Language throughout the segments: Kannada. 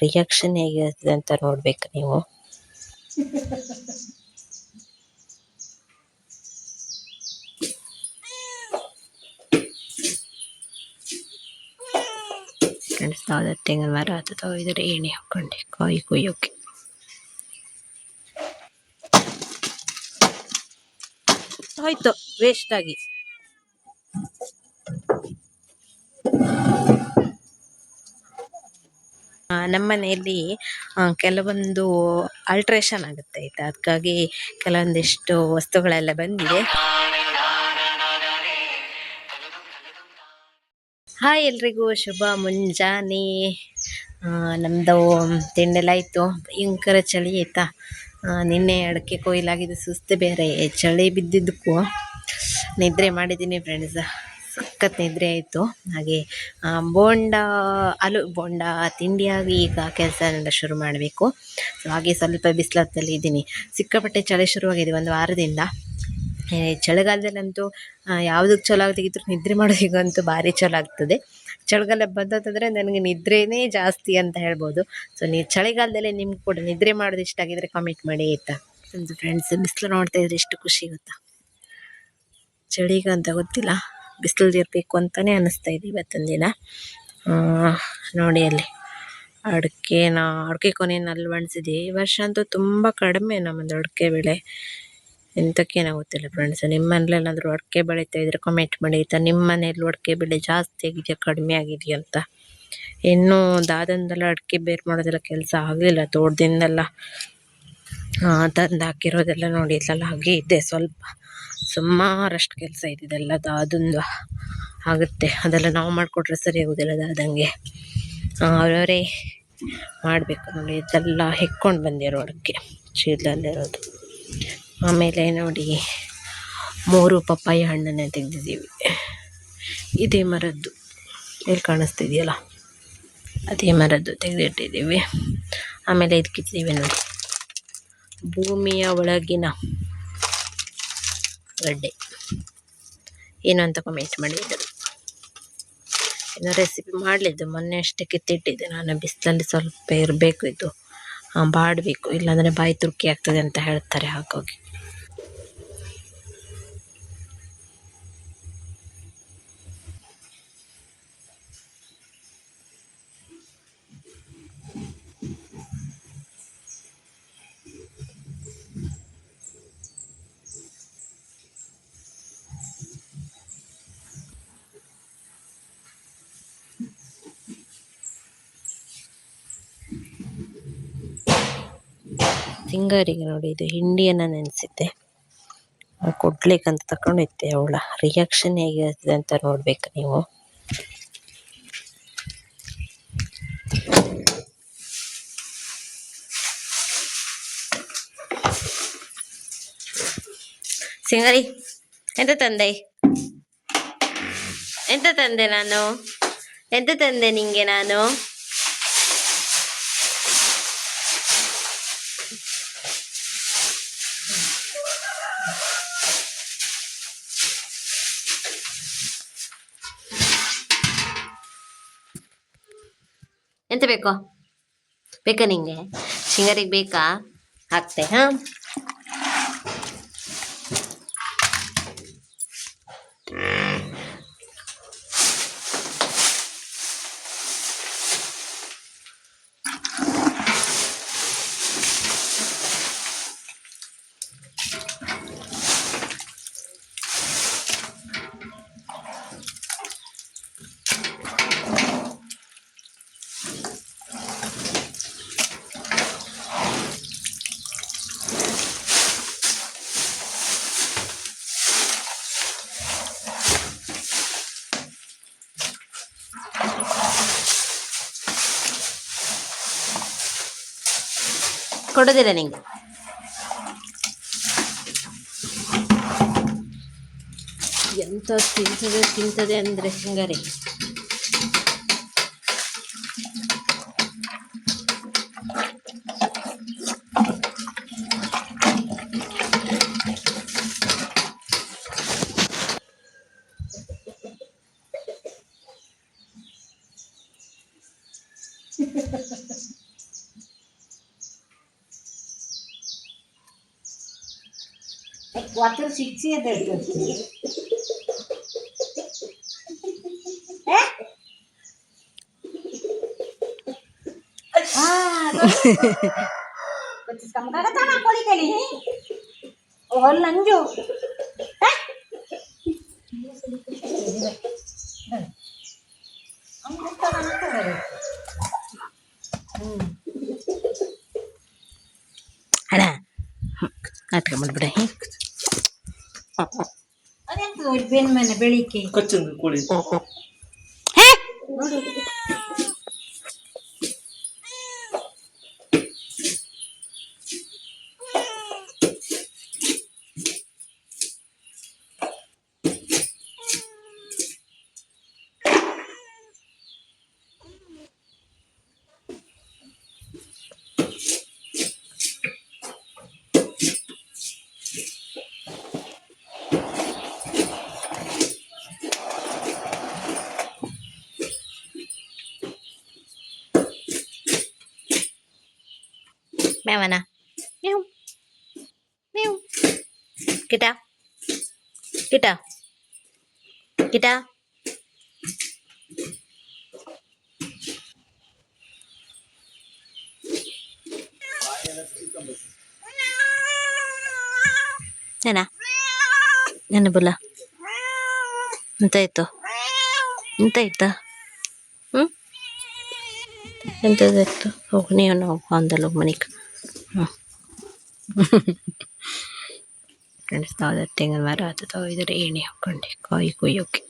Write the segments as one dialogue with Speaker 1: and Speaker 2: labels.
Speaker 1: ರಿಯಾಕ್ಷನ್ ಹೇಗಿರ್ತದೆ ಅಂತ ನೋಡ್ಬೇಕು ನೀವು. ಫ್ರೆಂಡ್ಸ್ ಯಾವ್ದು ತೆಂಗಿನ ಮರ ಅಥವಾ ಇದರ ಎಣ್ಣೆ ಹಾಕೊಂಡೆ ಕಾಯಿ ಕೊಯ್ಯೋಕೆ. ಹೋಯ್ತು ವೇಸ್ಟ್ ಆಗಿ. ಆ, ನಮ್ಮ ಮನೆಯಲ್ಲಿ ಕೆಲವೊಂದು ಆಲ್ಟ್ರೇಷನ್ ಆಗುತ್ತೆ ಆಯ್ತಾ? ಅದಕ್ಕಾಗಿ ಕೆಲವೊಂದಿಷ್ಟು ವಸ್ತುಗಳೆಲ್ಲ ಬಂದಿದೆ. ಹಾಯ್ ಎಲ್ರಿಗೂ ಶುಭ ಮುಂಜಾನೆ. ಆ, ನಮ್ದು ತಿಂಡೆಲ್ಲ ಇತ್ತು ಭಯಂಕರ ಚಳಿ ಆಯ್ತಾ? ನಿನ್ನೆ ಅಡಿಕೆ ಕೊಯ್ಲಾಗಿದ್ದು ಸುಸ್ತು ಬೇರೆ ಚಳಿ ಬಿದ್ದಿದ್ದಕ್ಕೂ ನಿದ್ರೆ ಮಾಡಿದ್ದೀನಿ ಫ್ರೆಂಡ್ಸ್ ಸಖತ್ ನಿದ್ರೆ ಆಯಿತು. ಹಾಗೆ ಬೋಂಡ, ಅಲು, ಬೋಂಡ, ತಿಂಡಿಯಾಗಿ ಈಗ ಕೆಲಸನೆಲ್ಲ ಶುರು ಮಾಡಬೇಕು. ಸೊ ಹಾಗೆ ಸ್ವಲ್ಪ ಬಿಸಿಲತ್ತಲ್ಲಿ ಇದ್ದೀನಿ. ಸಿಕ್ಕಾಪಟ್ಟೆ ಚಳಿ ಶುರುವಾಗಿದೆ ಒಂದು ವಾರದಿಂದ. ಚಳಿಗಾಲದಲ್ಲಂತೂ ಯಾವುದಕ್ಕೆ ಚಲೋ ತೆಗಿದ್ರು ನಿದ್ರೆ ಮಾಡೋದಿಗಂತೂ ಭಾರಿ ಚಲೋ ಆಗ್ತದೆ. ಚಳಿಗಾಲ ಬಂತಂದರೆ ನನಗೆ ನಿದ್ರೆನೇ ಜಾಸ್ತಿ ಅಂತ ಹೇಳ್ಬೋದು. ಸೊ ನೀವು ಚಳಿಗಾಲದಲ್ಲಿ ನಿಮ್ಗೆ ಕೂಡ ನಿದ್ರೆ ಮಾಡೋದು ಇಷ್ಟ ಆಗಿದ್ರೆ ಕಾಮೆಂಟ್ ಮಾಡಿ ಆಯಿತಾ? ನಮ್ಮದು ಫ್ರೆಂಡ್ಸ್ ಬಿಸಿಲು ನೋಡ್ತಾ ಇದ್ರೆ ಎಷ್ಟು ಖುಷಿ ಗೊತ್ತಾ? ಚಳಿಗಂತ ಗೊತ್ತಿಲ್ಲ. ಬಿಸಿಲು ಇರಬೇಕು ಅಂತಲೇ ಅನಿಸ್ತಾ ಇದೆ ಇವತ್ತಿನ ದಿನ. ನೋಡಿ ಅಲ್ಲಿ. ಅಡಿಕೆನ ಅಡಿಕೆ ಕೊನೆಯನ್ನು ಅಲ್ಲಿ ಬಣ್ಸಿದೆ ಈ ವರ್ಷ ಅಂತೂ ತುಂಬ ಕಡಿಮೆ ನಮ್ಮದು ಅಡಿಕೆ ಬೆಳೆ. ಎಂತಕ್ಕೇನೋ ಗೊತ್ತಿಲ್ಲ ಫ್ರೆಂಡ್ಸ್ ನಿಮ್ಮ ಮನೇಲೇನಾದರೂ ಅಡಿಕೆ ಬೆಳೀತಾ ಇದ್ರೆ ಕಮೆಂಟ್ ಮಾಡಿ ಆಯಿತಾ? ನಿಮ್ಮ ಮನೇಲಿ ಅಡಿಕೆ ಬೆಳೆ ಜಾಸ್ತಿ ಆಗಿದೆಯಾ, ಕಡಿಮೆ ಆಗಿದೆಯಾ ಅಂತ? ಇನ್ನೂ ದಾದಂದೆಲ್ಲ ಅಡಿಕೆ ಬೇರೆ ಮಾಡೋದೆಲ್ಲ ಕೆಲಸ ಆಗಲಿಲ್ಲ, ತೋಟದಿಂದೆಲ್ಲ ತಂದು ಹಾಕಿರೋದೆಲ್ಲ ನೋಡಿ ಇಲ್ಲೆಲ್ಲ ಹಾಗೆ ಇದೆ ಸ್ವಲ್ಪ. ಸುಮಾರಷ್ಟು ಕೆಲಸ ಇದೆ ಇದೆಲ್ಲ ಅದೊಂದು ಆಗುತ್ತೆ. ಅದೆಲ್ಲ ನಾವು ಮಾಡಿಕೊಟ್ರೆ ಸರಿ ಆಗೋದಿಲ್ಲ ಅದಾದಂಗೆ ಅವರವರೇ ಮಾಡಬೇಕು ನೋಡಿ, ಇದೆಲ್ಲ ಹೆಕ್ಕೊಂಡು ಬಂದಿರೋ ಅಡಿಕೆ ಚೀಲದಲ್ಲಿರೋದು. ಆಮೇಲೆ ನೋಡಿ, ಮೂರು ಪಪ್ಪಾಯಿ ಹಣ್ಣನ್ನೇ ತೆಗೆದಿದ್ದೀವಿ. ಇದೇ ಮರದ್ದು. ಇಲ್ಲಿ ಕಾಣಿಸ್ತಿದೆಯಲ್ಲ, ಅದೇ ಮರದ್ದು ತೆಗೆದಿಟ್ಟಿದ್ದೀವಿ. ಆಮೇಲೆ ಇದು ಕಿತ್ತಿದ್ದೀವಿ ನೋಡಿ, ಭೂಮಿಯ ಒಳಗಿನ ಗಡ್ಡೆ ಏನು ಅಂತ ಕಮೆಂಟ್ ಮಾಡಿದ್ದರು ಇನ್ನು ರೆಸಿಪಿ ಮಾಡಲಿದ್ದು ಮೊನ್ನೆ ಅಷ್ಟೇ ಕಿತ್ತಿಟ್ಟಿದ್ದೆ. ನಾನು ಬಿಸಿಲಲ್ಲಿ ಸ್ವಲ್ಪ ಇರಬೇಕು ಇದು. ಬಾಡಬೇಕು. ಇಲ್ಲಾಂದರೆ ಬಾಯಿ ತುರುಕಿ ಆಗ್ತದೆ ಅಂತ ಹೇಳ್ತಾರೆ ಹಾಗಾಗಿ. ಸಿಂಗಾರಿಗೆ ನೋಡಿ, ಇದು ಹಿಂಡಿಯನ್ನು ನೆನೆಸಿದ್ದೆ. ಕೊಡ್ಲಿಕ್ಕಂತ ತಗೊಂಡಿದ್ದೆ ಅವಳ. ರಿಯಾಕ್ಷನ್ ಹೇಗಿರ್ತದೆ ಅಂತ ನೋಡ್ಬೇಕು ನೀವು. ಸಿಂಗಾರಿ, ಎಂತ ತಂದೆ? ಎಂತ ತಂದೆ ನಾನು? ಎಂತ ತಂದೆ ನಿಂಗೆ ನಾನು? ಎಂತ ಬೇಕು? ಬೇಕಾ ನಿಂಗೆ? ಸಿಂಗರಿಗೆ ಬೇಕಾ? ಹಾಕ್ತೆ ಹಾ? ಕೊಡೋದಿಲ್ಲ ನಿಂಗೆ. ಎಂತ ತಿಂತದೆ ತಿಂತದೆ ಅಂದರೆ ಸಿಂಗರಿ
Speaker 2: Oh, lanjut. Eh? Ang tahu na to.
Speaker 1: ಅಣ್ಣ ನಾಟಕ ಮಾಡ್ಬಿಡ
Speaker 2: ಅದೆಂತ ಬೆನ್ ಮನೆ ಬೆಳಿಗ್ಗೆ
Speaker 3: ಕಚ್ಚಂದು ಕೋಳಿ
Speaker 1: ಮೇವನ ಮೇವ್ ಮೇವ್ ಕಿಟ ಕಿಟ ಕಿಟ ಏನ ಏನು ಬುಲ್ಲ ಎಂತಾಯ್ತು ಎಂತಾಯ್ತಾ ಹ್ಞೂ ಎಂಥದ್ದಾಯ್ತು ಹೋಗು ನೀವು ನಾವು ಅಂದಲ್ಲ ಮನಿಗೆ ಹ್ಞೂ ಫ್ರೆಂಡ್ಸ್ ನಾವು ತೆಂಗಿನ ಮರ ಹತ್ತದ ಇದ್ರೆ ಎಣ್ಣೆ ಹಾಕ್ಕೊಂಡೆ ಕಾಯಿ ಕೊಯ್ಯೋಕೆ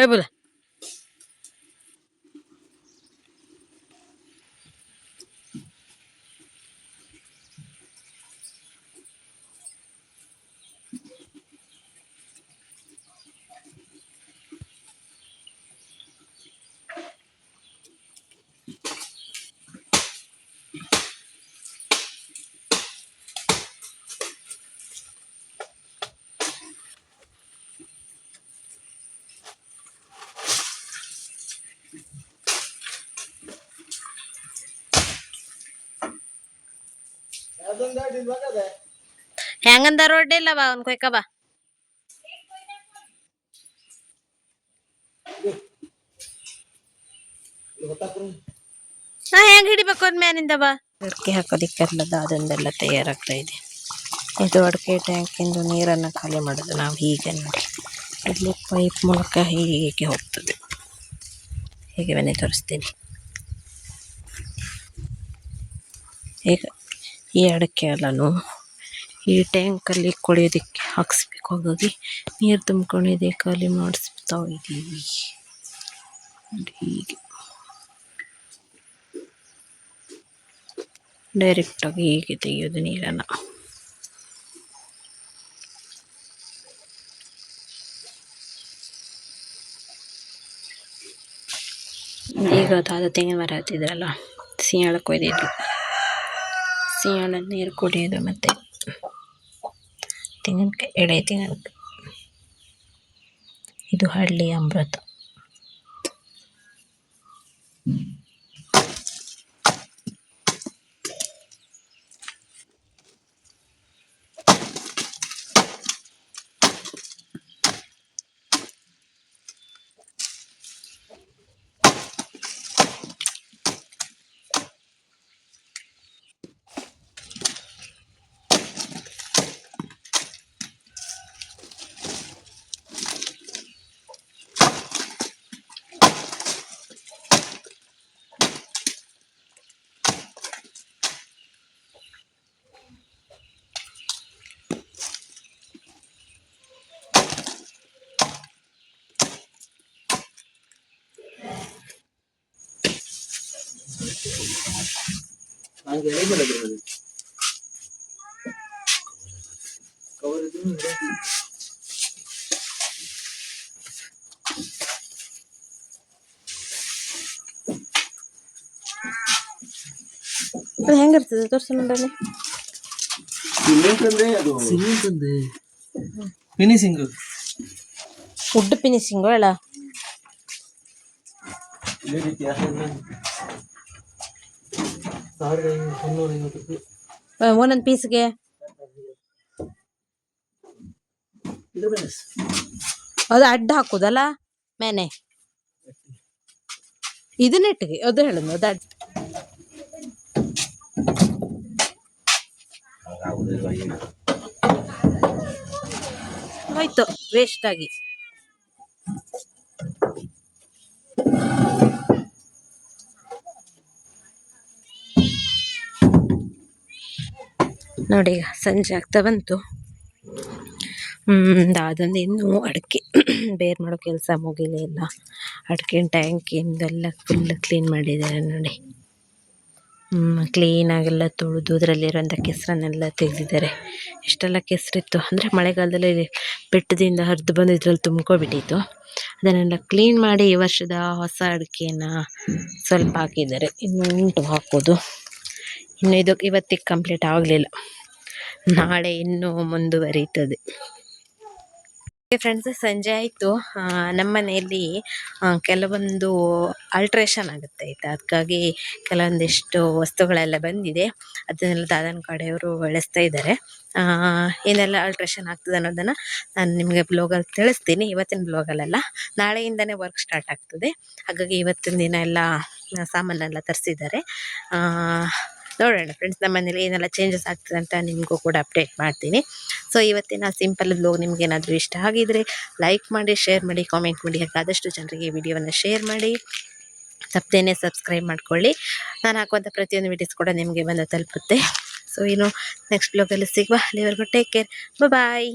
Speaker 1: ಹೇ ಬುಲ್ಲ ಹೆಂಗಂದ ರೋಡ್ ಇಲ್ಲ ಬಾ ಅವ್ನ್ ಕೊಯ್ಕ ಬಾ ನಾ ಹೆಂಗ್ ಹಿಡಿಬೇಕು ಅಂದ್ ಮ್ಯಾನಿಂದ ಬಾ ಅಡಿಕೆ ಹಾಕೋದಿಕ್ಕೆಲ್ಲದ ಅದೊಂದೆಲ್ಲ ತಯಾರಾಗ್ತಾ ಇದೆ ಇದು ಅಡಿಕೆ ಟ್ಯಾಂಕಿಂದು ನೀರನ್ನು ಖಾಲಿ ಮಾಡೋದು ನಾವು ಹೀಗೆ ನೋಡಿ ಇಲ್ಲಿ ಪೈಪ್ ಮೂಲಕ ಹೀಗೆ ಹೋಗ್ತದೆ ಹೀಗೆ ಬನ್ನಿ ತೋರಿಸ್ತೀನಿ ಈಗ ಈ ಅಡಿಕೆ ಈ ಟ್ಯಾಂಕಲ್ಲಿ ಕೊಳೆಯೋದಕ್ಕೆ ಹಾಕಿಸ್ಬೇಕು. ಹಾಗಾಗಿ ನೀರು ತುಂಬ್ಕೊಂಡಿದೆ, ಖಾಲಿ ಮಾಡಿಸ್ತಾ ಇದ್ದೀವಿ ಹೀಗೆ. ಡೈರೆಕ್ಟಾಗಿ ಹೀಗೆ ತೆಗೆಯೋದು ನೀರನ್ನು. ಈಗ ಅದಾದ ತೆಂಗಿನ ಮರ ಹತ್ತಿದ್ರಲ್ಲ ಸಿಂಯಾಳ ಕೊಯ್ದಿದ್ದು ಸಿಂಯಾಳ ನೀರು ಕುಡಿಯೋದು ಮತ್ತು ತೆಂಗಿನಕಾಯಿ ಎಳೆ ತೆಂಗಿನಕಾಯಿ. ಇದು ಹಳ್ಳಿ ಅಮೃತ. ಹೆಂಗಿರ್ತದೆ ತೋರ್ಸು ನೋಡಲಿ
Speaker 3: ಸಿಮೆಂಟ್ ಅಂದ್ರೆ ಅದು ಸಿಮೆಂಟ್ ಅಂದ್ರೆ ಫಿನಿಶಿಂಗ್
Speaker 1: ವುಡ್ ಫಿನಿಶಿಂಗು ಹೇಳ
Speaker 3: ಇದೇ ರೀತಿ
Speaker 1: ಒಂದೊಂದು ಪೀಸ್ಗೆ. ಅದು ಅಡ್ಡ ಹಾಕುದಲ್ಲ? ಮೇನೆ. ಇದು ನೆಟ್ಟಿಗೆ ಅದು ಹೇಳುದು ಅದು ಅಡ್ಡ. ಹೋಯ್ತು ವೇಸ್ಟ್ ಆಗಿ. ನೋಡಿ, ಸಂಜೆ ಆಗ್ತಾ ಬಂತು. ಅದೊಂದು ಇನ್ನೂ ಅಡಿಕೆ ಬೇರ್ ಮಾಡೋ ಕೆಲಸ ಮುಗಿಲೇ ಇಲ್ಲ. ಅಡಿಕೆ ಟ್ಯಾಂಕಿಂದೆಲ್ಲ ಫುಲ್ ಕ್ಲೀನ್ ಮಾಡಿದ್ದಾರೆ ನೋಡಿ. ಕ್ಲೀನಾಗೆಲ್ಲ ತೊಳೆದು ಅದರಲ್ಲಿರೋಂಥ ಕೆಸರನ್ನೆಲ್ಲ ತೆಗೆದಿದ್ದಾರೆ. ಎಷ್ಟೆಲ್ಲ ಕೆಸರಿತ್ತು. ಅಂದರೆ ಮಳೆಗಾಲದಲ್ಲಿ ಬೆಟ್ಟದಿಂದ ಹರಿದು ಬಂದು ಇದ್ರಲ್ಲಿ ತುಂಬ್ಕೊಬಿಟ್ಟಿತ್ತು. ಅದನ್ನೆಲ್ಲ ಕ್ಲೀನ್ ಮಾಡಿ ಈ ವರ್ಷದ ಹೊಸ ಅಡಿಕೆನ ಸ್ವಲ್ಪ ಹಾಕಿದ್ದಾರೆ. ಇನ್ನು ಉಂಟು ಹಾಕೋದು. ಇನ್ನು ಇದು ಇವತ್ತಿಗೆ ಕಂಪ್ಲೀಟ್ ಆಗಲಿಲ್ಲ. ನಾಳೆ ಇನ್ನೂ ಮುಂದುವರಿಯುತ್ತದೆ ಫ್ರೆಂಡ್ಸ್ ಸಂಜೆ ಆಯಿತು. ನಮ್ಮ ಮನೆಯಲ್ಲಿ ಕೆಲವೊಂದು ಆಲ್ಟ್ರೇಷನ್ ಆಗುತ್ತೆ ಆಯಿತಾ? ಅದಕ್ಕಾಗಿ ಕೆಲವೊಂದಿಷ್ಟು ವಸ್ತುಗಳೆಲ್ಲ ಬಂದಿದೆ. ಅದನ್ನೆಲ್ಲ ದಾದನ ಕಡೆಯವರು ಬಳಸ್ತಾ ಇದ್ದಾರೆ. ಏನೆಲ್ಲ ಆಲ್ಟ್ರೇಷನ್ ಆಗ್ತದೆ ಅನ್ನೋದನ್ನು ನಾನು ನಿಮಗೆ ಬ್ಲಾಗಲ್ಲಿ ತಿಳಿಸ್ತೀನಿ. ಇವತ್ತಿನ ಬ್ಲಾಗಲ್ಲೆಲ್ಲ ನಾಳೆಯಿಂದನೇ ವರ್ಕ್ ಸ್ಟಾರ್ಟ್ ಆಗ್ತದೆ. ಹಾಗಾಗಿ ಇವತ್ತಿನ ದಿನ ಎಲ್ಲ ಸಾಮಾನೆಲ್ಲ ತರಿಸಿದ್ದಾರೆ. ನೋಡೋಣ ಫ್ರೆಂಡ್ಸ್ ನಮ್ಮ ಮನೇಲಿ ಏನೆಲ್ಲ ಚೇಂಜಸ್ ಆಗ್ತದೆ ಅಂತ ನಿಮಗೂ ಕೂಡ ಅಪ್ಡೇಟ್ ಮಾಡ್ತೀನಿ. ಸೊ ಇವತ್ತಿನ ಸಿಂಪಲ್ ಬ್ಲಾಗ್ ನಿಮ್ಗೆ ಏನಾದರೂ ಇಷ್ಟ ಆಗಿದ್ರೆ ಲೈಕ್ ಮಾಡಿ ಶೇರ್ ಮಾಡಿ ಕಾಮೆಂಟ್ ಮಾಡಿ ಆದಷ್ಟು ಜನರಿಗೆ ವಿಡಿಯೋವನ್ನು ಶೇರ್ ಮಾಡಿ. ತಪ್ಪದೇನೆ ಸಬ್ಸ್ಕ್ರೈಬ್ ಮಾಡ್ಕೊಳ್ಳಿ. ನಾನು ಹಾಕುವಂಥ ಪ್ರತಿಯೊಂದು ವಿಡಿಯೋಸ್ ಕೂಡ ನಿಮಗೆ ಬಂದು ತಲುಪುತ್ತೆ. ಸೊ ಇನ್ನು ನೆಕ್ಸ್ಟ್ ಬ್ಲಾಗಲ್ಲಿ ಸಿಗುವ. ಅಲ್ಲಿವರೆಗೂ ಟೇಕ್ ಕೇರ್ ಬಾಯ್